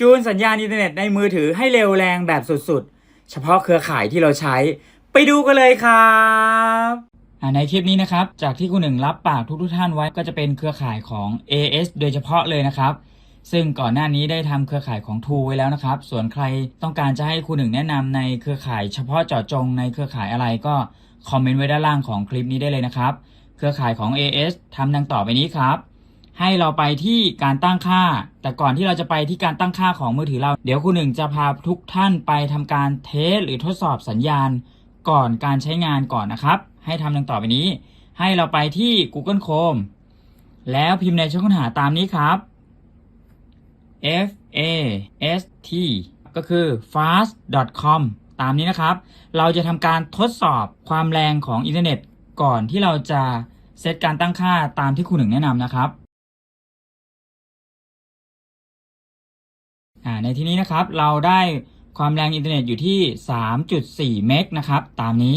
จูนสัญญาณอินเทอร์เน็ตในมือถือให้เร็วแรงแบบสุดๆ เฉพาะเครือข่ายที่เราใช้ ไปดูกันเลยครับในคลิปนี้นะครับ จากที่คุณหนึ่งรับปากทุกทุกท่านไว้ก็จะเป็นเครือข่ายของ AS โดยเฉพาะเลยนะครับ ซึ่งก่อนหน้านี้ได้ทำเครือข่ายของ True ไว้แล้วนะครับ ส่วนใครต้องการจะให้คุณหนึ่งแนะนำในเครือข่าย เฉพาะเจาะจงในเครือข่ายอะไรก็คอมเมนต์ไว้ด้านล่างของคลิปนี้ได้เลยนะครับ เครือข่ายของ AS ทำดังต่อไปนี้ครับ ให้เราไปที่การตั้งค่า แต่ก่อนที่เราจะไปที่การตั้งค่าของมือถือเรา เดี๋ยวคุณหนึ่งจะพาทุกท่านไปทำการเทสหรือทดสอบสัญญาณก่อนการใช้งานก่อนนะครับ ให้ทำดังต่อไปนี้ ให้เราไปที่ Google Chrome แล้วพิมพ์ในช่องค้นหาตามนี้ครับ f a s t ก็คือ fast.com ตามนี้นะครับ เราจะทำการทดสอบความแรงของอินเทอร์เน็ต ก่อนที่เราจะเซตการตั้งค่าตามที่คุณหนึ่งแนะนำนะครับ ในที่นี้นะครับ เราได้ความแรงอินเทอร์เน็ตอยู่ที่ 3.4 เมกนะครับ ตามนี้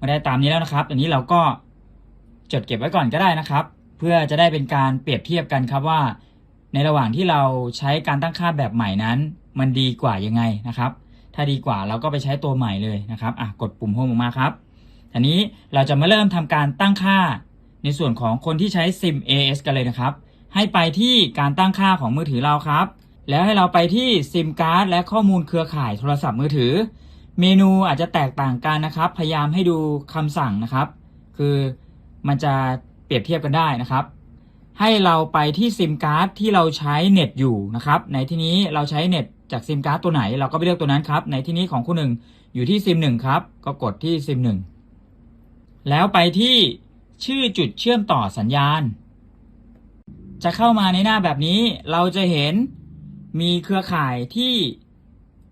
มาได้ตามนี้แล้วนะครับ อันนี้เราก็จดเก็บไว้ก่อนก็ได้นะครับ เพื่อจะได้เป็นการเปรียบเทียบกันครับว่า ในระหว่างที่เราใช้การตั้งค่าแบบใหม่นั้น มันดีกว่ายังไงนะครับ ถ้าดีกว่าเราก็ไปใช้ตัวใหม่เลยนะครับอะกดปุ่มโฮมออกมาครับอันนี้เราจะมาเริ่มทำการตั้งค่าในส่วนของคนที่ใช้ซิม AS กันเลยนะครับ ให้ไปที่การตั้งค่าของมือถือเราครับ แล้วให้เราไปที่ซิมการ์ดและข้อมูลเครือข่ายโทรศัพท์มือถือ เมนูอาจจะแตกต่างกันนะครับ พยายามให้ดูคำสั่งนะครับ คือมันจะเปรียบเทียบกันได้นะครับ ให้เราไปที่ซิมการ์ดที่เราใช้เน็ตอยู่นะครับ ในที่นี้เราใช้เน็ตจากซิมการ์ดตัวไหน เราก็ไปเลือกตัวนั้นครับ ในที่นี้ของคุณหนึ่งอยู่ที่ซิมหนึ่งครับ ก็กดที่ซิมหนึ่งแล้วไปที่ชื่อจุดเชื่อมต่อสัญญาณ จะเข้ามาในหน้าแบบนี้ เราจะเห็น มีเครือข่ายที่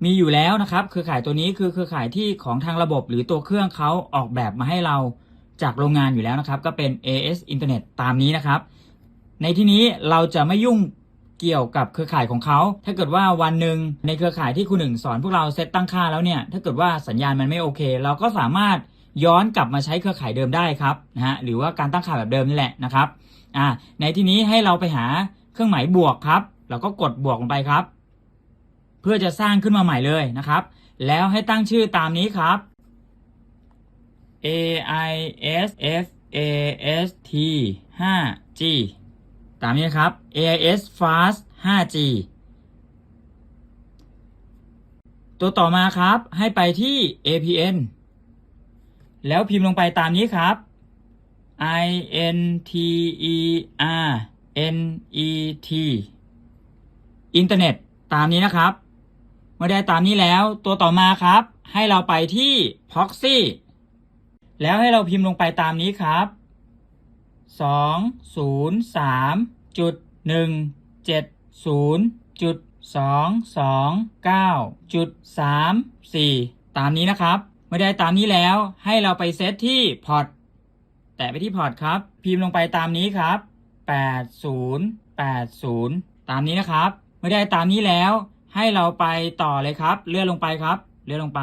มีอยู่แล้วนะครับ เครือข่ายตัวนี้คือเครือข่ายที่ของทางระบบหรือตัวเครื่องเขาออกแบบมาให้เราจากโรงงานอยู่แล้วนะครับ ก็เป็น AS Internet ตามนี้นะครับ ในที่นี้เราจะไม่ยุ่งเกี่ยวกับเครือข่ายของเขา ถ้าเกิดว่าวันหนึ่งในเครือข่ายที่คุณหนึ่งสอนพวกเราเซตตั้งค่าแล้วเนี่ย ถ้าเกิดว่าสัญญาณมันไม่โอเค เราก็สามารถย้อนกลับมาใช้เครือข่ายเดิมได้ครับนะฮะ หรือว่าการตั้งค่าแบบเดิมนี่แหละนะครับ อ่า ในที่นี้ให้เราไปหาเครื่องหมายบวกครับ เราก็กดบวกลงไปครับ เพื่อจะสร้างขึ้นมาใหม่เลยนะครับ แล้วให้ตั้งชื่อตามนี้ครับ A I S F A S T 5 G ตามนี้ครับ AIS Fast 5G ตัวต่อมาครับให้ไปที่ APN แล้วพิมพ์ลงไปตามนี้ครับ I N T E R N E T อินเทอร์เน็ตตามนี้นะครับ เมื่อได้ตามนี้แล้วตัวต่อมาครับ ให้เราไปที่ Proxy แล้วให้เราพิมพ์ลงไปตามนี้ครับสองศูนย์สามจุดหนึ่งเจ็ดศูนย์จุดสองสองเก้าจุดสามสี่ตามนี้นะครับ เมื่อได้ตามนี้แล้วให้เราไปเซตที่พอร์ตแตะไปที่พอร์ตครับ พิมพ์ลงไปตามนี้ครับแปดศูนย์แปดศูนย์ตามนี้นะครับ มื่อได้ตามนี้แล้ว ให้เราไปต่อเลยครับ เลื่อนลงไปครับ เลื่อนลงไป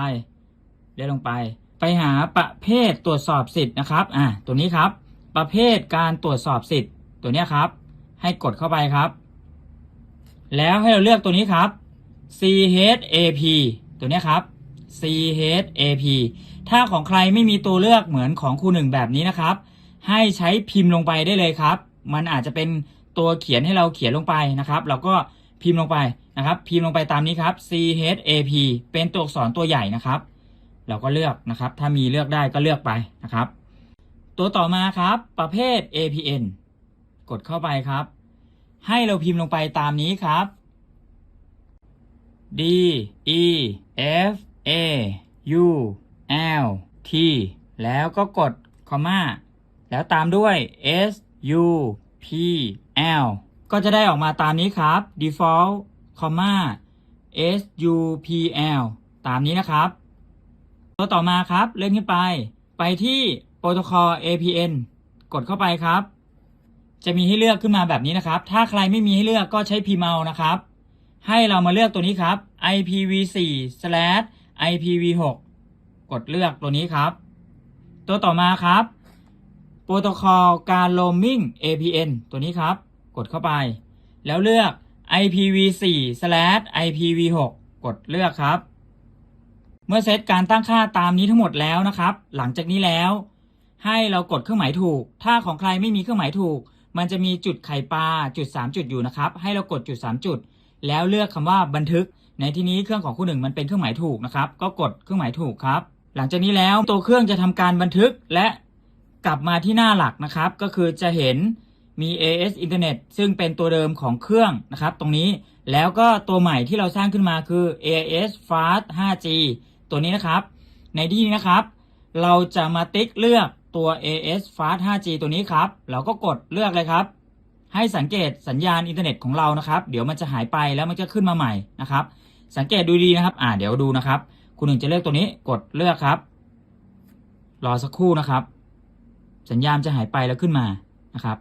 เลื่อนลงไป ไปหาประเภทตรวจสอบสิทธิ์นะครับ อ่าตัวนี้ครับ ประเภทการตรวจสอบสิทธิ์ ตัวเนี้ครับ ให้กดเข้าไปครับ แล้วให้เราเลือกตัวนี้ครับ CHAP ตัวนี้ครับ CHAP ถ้าของใครไม่มีตัวเลือกเหมือนของครูหนึ่งแบบนี้นะครับ ให้ใช้พิมพ์ลงไปได้เลยครับ มันอาจจะเป็นตัวเขียนให้เราเขียนลงไปนะครับ เราก็ พิมพ์ลงไปนะครับ พิมพ์ลงไปตามนี้ครับ CHAP เป็นตัวอักษรตัวใหญ่นะครับ เราก็เลือกนะครับ ถ้ามีเลือกได้ก็เลือกไปนะครับ ตัวต่อมาครับ ประเภท APN กดเข้าไปครับ ให้เราพิมพ์ลงไปตามนี้ครับ D E F A U L T แล้วก็กดคอมมาแล้วตามด้วย S U P L ก็จะได้ออกมาตามนี้ครับ default คอมมา S U P L ตามนี้นะครับ ตัวต่อมาครับ เลื่อนขึ้นไป ไปที่โปรโตคอล APN กดเข้าไปครับ จะมีให้เลือกขึ้นมาแบบนี้นะครับ ถ้าใครไม่มีให้เลือกก็ใช้พิมพ์เอานะครับ ให้เรามาเลือกตัวนี้ครับ IPv4 slash IPv6 กดเลือกตัวนี้ครับ ตัวต่อมาครับ โปรโตคอลการ roaming APN ตัวนี้ครับ กดเข้าไป แล้วเลือก IPv4 IPv6 กดเลือกครับ เมื่อเซตการตั้งค่าตามนี้ทั้งหมดแล้วนะครับ หลังจากนี้แล้ว ให้เรากดเครื่องหมายถูก ถ้าของใครไม่มีเครื่องหมายถูก มันจะมีจุดไข่ปลาจุด 3 จุดอยู่นะครับ ให้เรากดจุด 3 จุด แล้วเลือกคำว่าบันทึก ในที่นี้เครื่องของคุณหนึ่งมันเป็นเครื่องหมายถูกนะครับ ก็กดเครื่องหมายถูกครับ หลังจากนี้แล้วตัวเครื่องจะทำการบันทึกและกลับมาที่หน้าหลักนะครับ ก็คือจะเห็น มี AS Internet ซึ่งเป็นตัวเดิมของเครื่องนะครับตรงนี้แล้วก็ตัวใหม่ที่เราสร้างขึ้นมาคือ AS Fast 5G ตัวนี้นะครับ ในที่นี้นะครับ เราจะมาติ๊กเลือกตัว AS Fast 5G ตัวนี้ครับ เราก็กดเลือกเลยครับ ให้สังเกตสัญญาณอินเทอร์เน็ตของเรานะครับ เดี๋ยวมันจะหายไปแล้วมันจะขึ้นมาใหม่นะครับ สังเกตดูดีนะครับ อ่าเดี๋ยวดูนะครับ คุณหนึ่งจะเลือกตัวนี้กดเลือกครับ รอสักครู่นะครับ สัญญาณจะหายไปแล้วขึ้นมานะครับ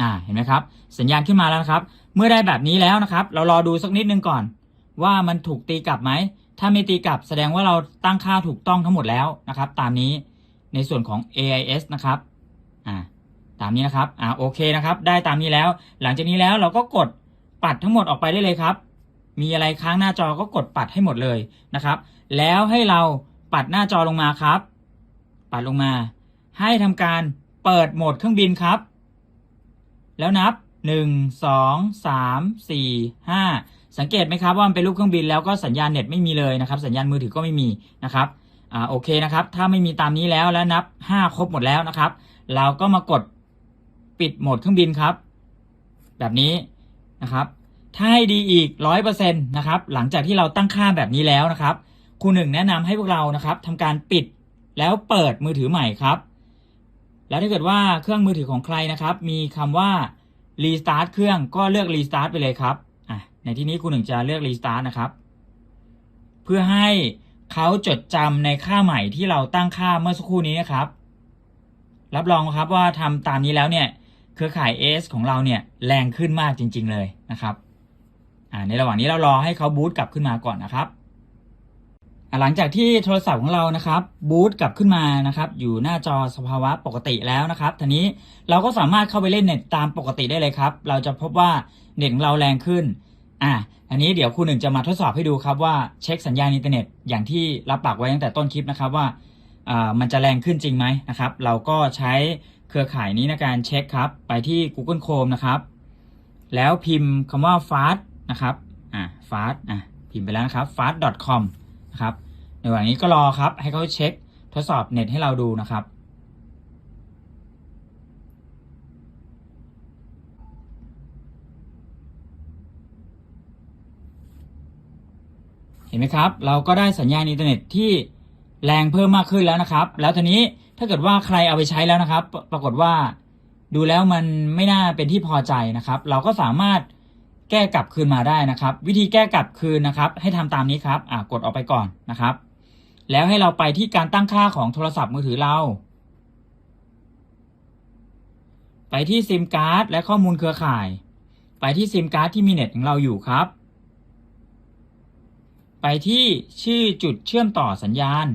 อ่าเห็นไหมครับ สัญญาณขึ้นมาแล้วนะครับ เมื่อได้แบบนี้แล้วนะครับ เรารอดูสักนิดนึงก่อน ว่ามันถูกตีกลับไหม ถ้าไม่ตีกลับแสดงว่าเราตั้งค่าถูกต้องทั้งหมดแล้วนะครับ ตามนี้ในส่วนของ AIS นะครับอ่าตามนี้นะครับอ่าโอเคนะครับ ได้ตามนี้แล้ว หลังจากนี้แล้วเราก็กดปัดทั้งหมดออกไปได้เลยครับ มีอะไรค้างหน้าจอก็กดปัดให้หมดเลยนะครับ แล้วให้เราปัดหน้าจอลงมาครับ ปัดลงมา ให้ทำการเปิดโหมดเครื่องบินครับ แล้วนับ 1 2 3 4 5 สังเกตไหมครับว่ามันเป็นรูปเครื่องบินแล้วก็สัญญาณเน็ตไม่มีเลยนะครับ สัญญาณมือถือก็ไม่มีนะครับอ่าโอเคนะครับ ถ้าไม่มีตามนี้แล้วแล้วนับ 5 ครบหมดแล้วนะครับ เราก็มากดปิดโหมดเครื่องบินครับ แบบนี้นะครับถ้าให้ดีอีก 100%นะครับ หลังจากที่เราตั้งค่าแบบนี้แล้วนะครับครูหนึ่งแนะนำให้พวกเรานะครับทำการปิดแล้วเปิดมือถือใหม่ครับ แล้วถ้าเกิดว่าเครื่องมือถือของใครนะครับ มีคำว่า restart เครื่องก็เลือก restart ไปเลยครับอะในที่นี้ครูหนึ่งจะเลือก restart นะครับ เพื่อให้เขาจดจำในค่าใหม่ที่เราตั้งค่าเมื่อสักครู่นี้นะครับ รับรองครับว่าทำตามนี้แล้วเนี่ย เครือข่าย AS ของเราเนี่ยแรงขึ้นมากจริง ๆ เลยนะครับ อ่าในระหว่างนี้เรารอให้เขาบูตกลับขึ้นมาก่อนนะครับ หลังจากที่โทรศัพท์ของเรานะครับบูตกลับขึ้นมานะครับอยู่หน้าจอสภาวะปกติแล้วนะครับทีนี้เราก็สามารถเข้าไปเล่นเน็ตตามปกติได้เลยครับ เราจะพบว่าเน็ตของเราแรงขึ้นอะอันนี้เดี๋ยวครูหนึ่งจะมาทดสอบให้ดูครับว่าเช็คสัญญาณอินเทอร์เน็ตอย่างที่รับปากไว้ตั้งแต่ต้นคลิปนะครับว่าอ่ามันจะแรงขึ้นจริงไหมนะครับ เราก็ใช้เครือข่ายนี้ในการเช็คครับ ไปที่ Google Chrome นะครับ แล้วพิมพ์คำว่า fast นะครับอ่า fast อะพิมพ์ไปแล้วนะครับ fast.com ครับในว่างนี้ก็รอครับ ให้เขาเช็คทดสอบเน็ตให้เราดูนะครับ เห็นไหมครับ เราก็ได้สัญญาณอินเทอร์เน็ตที่แรงเพิ่มมากขึ้นแล้วนะครับ แล้วทีนี้ถ้าเกิดว่าใครเอาไปใช้แล้วนะครับ ปรากฏว่าดูแล้วมันไม่น่าเป็นที่พอใจนะครับ เราก็สามารถ แก้กลับคืนมาได้นะครับ วิธีแก้กลับคืนนะครับ ให้ทำตามนี้ครับอ่ากดออกไปก่อนนะครับ แล้วให้เราไปที่การตั้งค่าของโทรศัพท์มือถือเรา ไปที่ซิมการ์ดและข้อมูลเครือข่าย ไปที่ซิมการ์ดที่มีเน็ตของเราอยู่ครับ ไปที่ชื่อจุดเชื่อมต่อสัญญาณ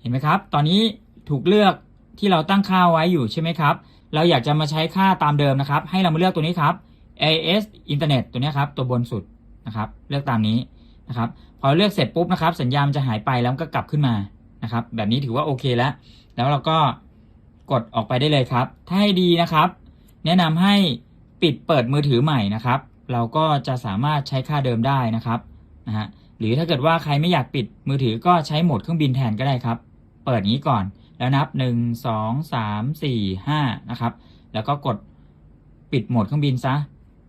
เห็นไหมครับ ตอนนี้ถูกเลือกที่เราตั้งค่าไว้อยู่ใช่ไหมครับ เราอยากจะมาใช้ค่าตามเดิมนะครับ ให้เรามาเลือกตัวนี้ครับ AS Internet ตัวนี้ครับ ตัวบนสุดนะครับ เลือกตามนี้นะครับ พอเลือกเสร็จปุ๊บนะครับ สัญญาณมันจะหายไปแล้วก็กลับขึ้นมานะครับ แบบนี้ถือว่าโอเคแล้ว แล้วเราก็กดออกไปได้เลยครับ ถ้าให้ดีนะครับ แนะนำให้ปิดเปิดมือถือใหม่นะครับ เราก็จะสามารถใช้ค่าเดิมได้นะครับนะฮะหรือถ้าเกิดว่าใครไม่อยากปิดมือถือก็ใช้โหมดเครื่องบินแทนก็ได้ครับ เปิดงี้ก่อน แล้วนับ 1 2 3 4 5นะครับ แล้วก็กดปิดโหมดเครื่องบินซะ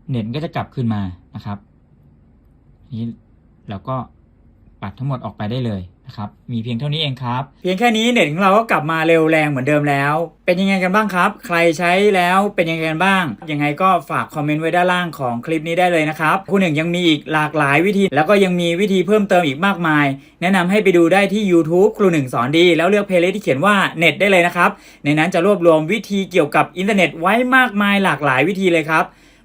เน็ตก็จะกลับคืนมานะครับนี้เราก็ปัดทั้งหมดออกไปได้เลยนะครับ มีเพียงเท่านี้เองครับ เพียงแค่นี้เน็ตของเราก็กลับมาเร็วแรงเหมือนเดิมแล้ว เป็นยังไงกันบ้างครับ ใครใช้แล้วเป็นยังไงกันบ้าง ยังไงก็ฝากคอมเมนต์ไว้ด้านล่างของคลิปนี้ได้เลยนะครับ คุณหนึ่งยังมีอีกหลากหลายวิธี แล้วก็ยังมีวิธีเพิ่มเติมอีกมากมาย แนะนำให้ไปดูได้ที่ YouTube ครูหนึ่งสอนดี แล้วเลือกเพลย์ลิสต์ที่เขียนว่าเน็ตได้เลยนะครับ ในนั้นจะรวบรวมวิธีเกี่ยวกับอินเทอร์เน็ตไว้มากมายหลากหลายวิธีเลยครับ